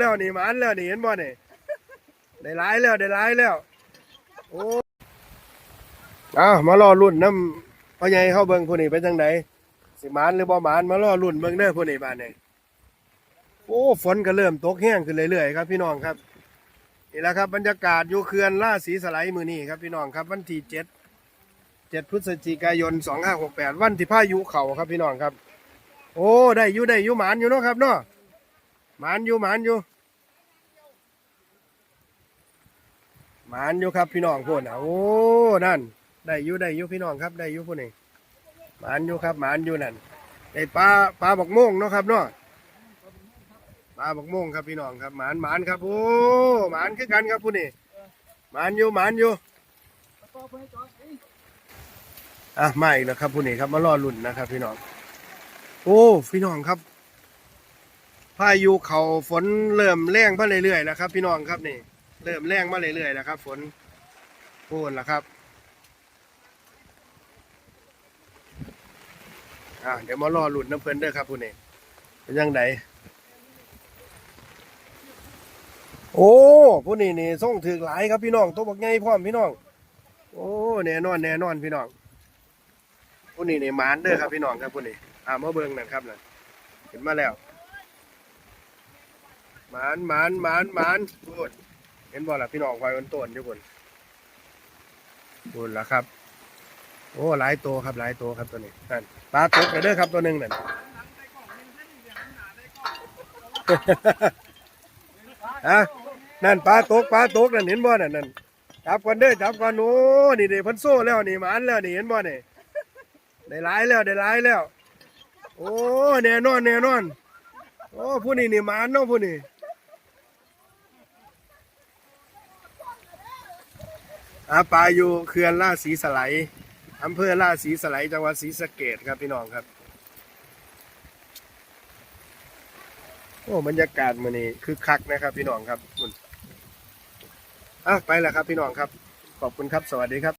แล้วนี่หมานแล้วนี่เห็นบ่นี่ได้หลายแล้วได้หลายแล้วโอ้อ้ามารอรุ่นน้ำพ่อใหญ่เข้าเบิงผู้นี้เป็นจังไดสิหมานหรือบ่หมานมารอรุ่นเบิงเด้อผู้นี้บ้านนี้โอ้ฝนก็เริ่มตกแห้งขึ้นเรื่อยๆครับ พี่น้องครับนี่แหละครับบรรยากาศอยู่เขื่อนล่าสีสไลด์มือนี้ครับพี่น้องครับวันที่เจ็ดเจ็ดพฤศจิกายนสองห้าหกแปดวันที่พายุเข่าครับพี่น้องครับ โอ้ได้ยูได้อยู่หมานอยู่เนาะครับเนาะ หมานอยู่หมานอยู่หมานอยู่ครับพี่น้องพูดนะโอ้นั่น ได้อยู่ได้อยู่พี่น้องครับได้อยู่พูดนี่หมานอยู่ครับหมานอยู่นั่นได้ปลาปลาบักม่งเนาะครับเนาะปลาบักม่งครับพี่น้องครับหมานหมานครับโอ้หมานคือกันครับพูดนี่หมานอยู่หมานอยู่อะมาอีกแล้วครับพูดนี่ครับมารอลุ่นนะครับ พี่น้อง โอ้พี่น้องครับ พายุเขาฝนเริ่มแรงมาเรื่อยๆแล้วครับ พี่น้องครับนี่ เริ่มแรงมาเรื่อยๆแล้วครับ ฝนพูนแล้วครับอะเดี๋ยวมารอหลุดน้ำเพลินเด้อครับผู้นี้เป็นยังไงโอ้ผู้นี้นี่ส่งถือหลายครับพี่น้องตัวบักใหญ่พร้อมพี่น้อง โอ้แน่นอนแน่นอนพี่น้องผู้นี้นี่มานเด้อครับพี่น้องครับผู้นี้อ่ามาเบิ่งนั่นครับนั่นเห็นมาแล้ว หมานหมานหมานหมานพูดเห็นบ่ล่ะพี่น้องคอยมันต้นอยู่พุ่นพูดแล้วครับ โอ้หลายตัวครับหลายตัวครับตัวนี้นั่นปลาตกไปเด้อครับตัวหนึ่งนั่นอะนั่นปลาตกปลาตกนั่นเห็นบ่นั่นนั่นจับก่อนเด้อจับก่อนโอ้นี่เด้เพันโซ่แล้วนี่หมานแล้วนี่เห็นบ่นี่ได้หลายแล้วได้หลายแล้ว โอ้แน่นอนแน่นอน โอ้ผู้นี้นี่หมานเนาะผู้นี้อา ปลาอยู่เขื่อนล่าสีสไลอำเภอล่าสีสไลจังหวัดศรีสะเกดครับพี่น้องครับ โอ้บรรยากาศมื่อนี้คือคักนะครับ พี่น้องครับอะไปแล้วครับพี่น้องครับ ขอบคุณครับสวัสดีครับ